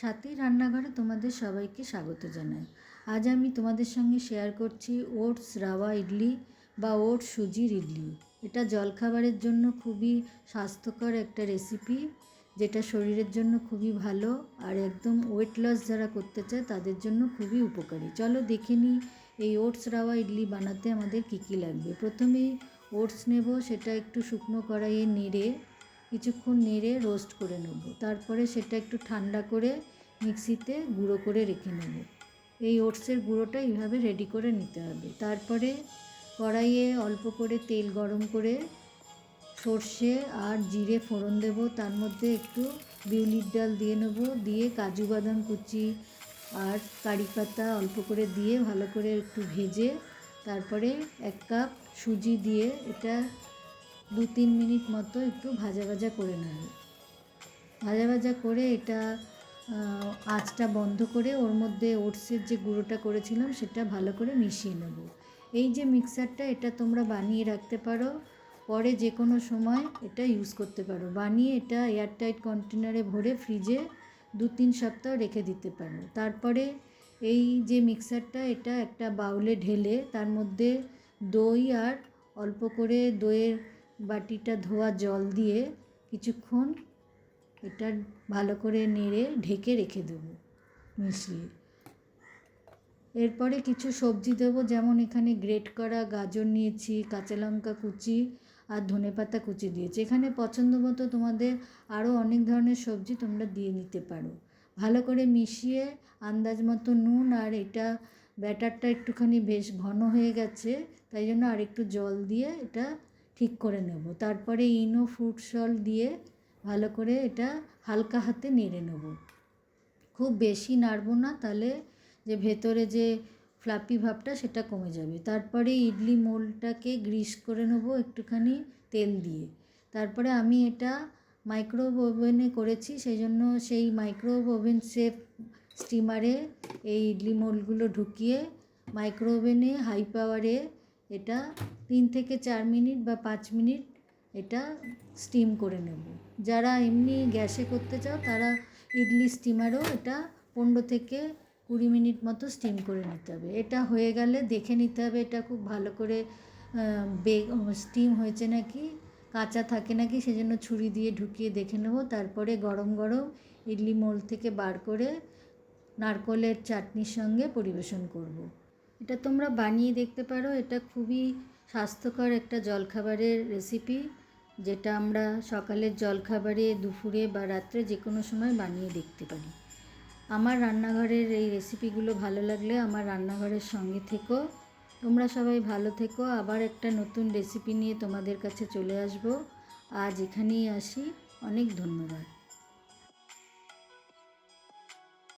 সাথী রান্নাঘরে তোমাদের সবাইকে স্বাগত জানাই। আজ আমি তোমাদের সঙ্গে শেয়ার করছি ওটস রাওয়া ইডলি বা ওটস সুজির ইডলি। এটা জলখাবারের জন্য খুবই স্বাস্থ্যকর একটা রেসিপি যেটা শরীরের জন্য খুবই ভালো আর একদম ওয়েট লস যারা করতে চায় তাদের জন্য খুবই উপকারী। চলো দেখে নিই এই ওটস রাওয়া ইডলি বানাতে আমাদের কী কী লাগবে। প্রথমেই ওটস নেব, সেটা একটু শুকনো কড়াইয়ে নেড়ে কিছুক্ষণ নেড়ে রোস্ট করে নেব। তারপরে সেটা একটু ঠান্ডা করে মিক্সিতে গুঁড়ো করে রেখে নেব। এই ওটসের গুঁড়োটা এইভাবে রেডি করে নিতে হবে। তারপরে কড়াইয়ে অল্প করে তেল গরম করে সর্ষে আর জিরে ফোড়ন দেব। তার মধ্যে একটু বিউলির ডাল দিয়ে নেব। দিয়ে কাজু বাদাম কুচি আর কারি পাতা অল্প করে দিয়ে ভালো করে একটু ভেজে তারপরে এক কাপ সুজি দিয়ে এটা দু তিন মিনিট মতো একটু ভাজা ভাজা করে নেব। ভাজা ভাজা করে এটা আঁচটা বন্ধ করে ওর মধ্যে ওটসের যে গুঁড়োটা করেছিলাম সেটা ভালো করে মিশিয়ে নেব। এই যে মিক্সারটা এটা তোমরা বানিয়ে রাখতে পারো। পরে যে কোনো সময় এটা ইউজ করতে পারো। বানিয়ে এটা এয়ারটাইট কন্টেনারে ভরে ফ্রিজে দু তিন সপ্তাহ রেখে দিতে পারো। তারপরে এই যে মিক্সারটা এটা একটা বাউলে ঢেলে তার মধ্যে দই আর অল্প করে দইয়ের বাটিটা ধোয়া জল দিয়ে কিছুক্ষণ এটা ভালো করে নেড়ে ঢেকে রেখে দেবো মিশিয়ে। এরপরে কিছু সবজি দেবো, যেমন এখানে গ্রেট করা গাজর নিয়েছি, কাঁচা লঙ্কা কুচি আর ধনেপাতা কুচি দিয়েছি। এখানে পছন্দ মতো তোমাদের আরও অনেক ধরনের সবজি তোমরা দিয়ে নিতে পারো। ভালো করে মিশিয়ে আন্দাজ মতো নুন আর এটা ব্যাটারটা একটুখানি বেশ ঘন হয়ে গেছে, তাই জন্য আর একটু জল দিয়ে এটা ঠিক করে নেব। তারপরে ইনো ফ্রুট সল্ট দিয়ে ভালো করে এটা হালকা হাতে নেড়ে নেব। খুব বেশি নাড়বো না, তাহলে যে ভেতরে যে ফ্লাপি ভাবটা সেটা কমে যাবে। তারপরে ইডলি মোলটাকে গ্রিস করে নেব একটুখানি তেল দিয়ে। তারপরে আমি এটা মাইক্রোওয়েভ ওভেনে করেছি, সেই জন্য সেই মাইক্রোওয়েভ ওভেন সেফ স্টিমারে এই ইডলি মোলগুলো ঢুকিয়ে মাইক্রো ওভেনে হাই পাওয়ারে এটা তিন থেকে চার মিনিট বা পাঁচ মিনিট এটা স্টিম করে নেব। যারা এমনি গ্যাসে করতে চাও, তারা ইডলি স্টিমারও এটা পনেরো থেকে কুড়ি মিনিট মতো স্টিম করে নিতে হবে। এটা হয়ে গেলে দেখে নিতে হবে এটা খুব ভালো করে বে, স্টিম হয়েছে নাকি, কাঁচা থাকে নাকি, সেজন্য ছুরি দিয়ে ঢুকিয়ে দেখে নেব। তারপরে গরম গরম ইডলি মোল থেকে বার করে নারকলের চাটনির সঙ্গে পরিবেশন করব। এটা তোমরা বানিয়ে দেখতে পারো। এটা খুবই স্বাস্থ্যকর একটা জলখাবারের রেসিপি যেটা আমরা সকালের জলখাবারে, দুপুরে বা রাত্রে যে কোনো সময় বানিয়ে দেখতে পারি। আমার রান্নাঘরের এই রেসিপিগুলো ভালো লাগলে আমার রান্নাঘরের সঙ্গে থেকো। তোমরা সবাই ভালো থেকো। আবার একটা নতুন রেসিপি নিয়ে তোমাদের কাছে চলে আসব। আজ এখানেই আসি। অনেক ধন্যবাদ।